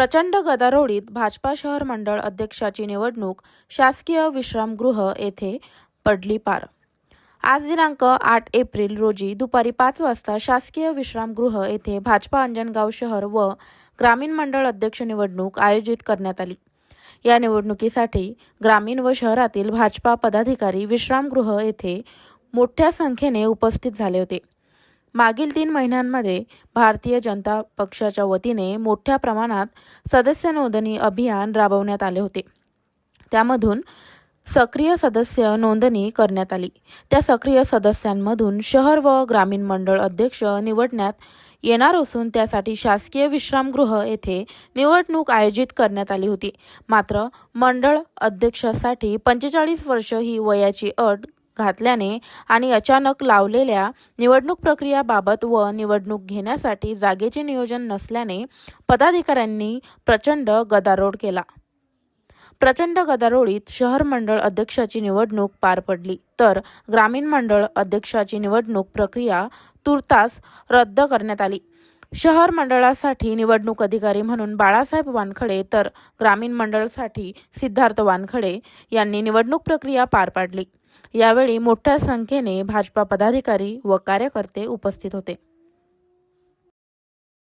प्रचंड गदारोळीत भाजपा शहर मंडळ अध्यक्षाची निवडणूक शासकीय विश्रामगृह येथे पडली पार. आज दिनांक आठ एप्रिल रोजी दुपारी पाच वाजता शासकीय विश्रामगृह येथे भाजपा अंजनगाव शहर व ग्रामीण मंडळ अध्यक्ष निवडणूक आयोजित करण्यात आली. या निवडणुकीसाठी ग्रामीण व शहरातील भाजपा पदाधिकारी विश्रामगृह येथे मोठ्या संख्येने उपस्थित झाले होते. मागील तीन महिन्यांमध्ये भारतीय जनता पक्षाच्या वतीने मोठ्या प्रमाणात सदस्य नोंदणी अभियान राबवण्यात आले होते. त्यामधून सक्रिय सदस्य नोंदणी करण्यात आली. त्या सक्रिय सदस्यांमधून शहर व ग्रामीण मंडळ अध्यक्ष निवडण्यात येणार असून त्यासाठी शासकीय विश्रामगृह येथे निवडणूक आयोजित करण्यात आली होती. मात्र मंडळ अध्यक्षासाठी पंचेचाळीस वर्ष ही वयाची अट घातल्याने आणि अचानक लावलेल्या निवडणूक प्रक्रियाबाबत व निवडणूक घेण्यासाठी जागेचे नियोजन नसल्याने पदाधिकाऱ्यांनी प्रचंड गदारोळ केला. प्रचंड गदारोळीत शहर मंडळ अध्यक्षाची निवडणूक पार पडली. तर ग्रामीण मंडळ अध्यक्षाची निवडणूक प्रक्रिया तुर्तास रद्द करण्यात आली. शहर मंडळासाठी निवडणूक अधिकारी म्हणून बाळासाहेब वानखडे तर ग्रामीण मंडळासाठी सिद्धार्थ वानखडे यांनी निवडणूक प्रक्रिया पार पाडली. यावेळी मोठ्या संख्येने भाजपा पदाधिकारी व कार्यकर्ते उपस्थित होते.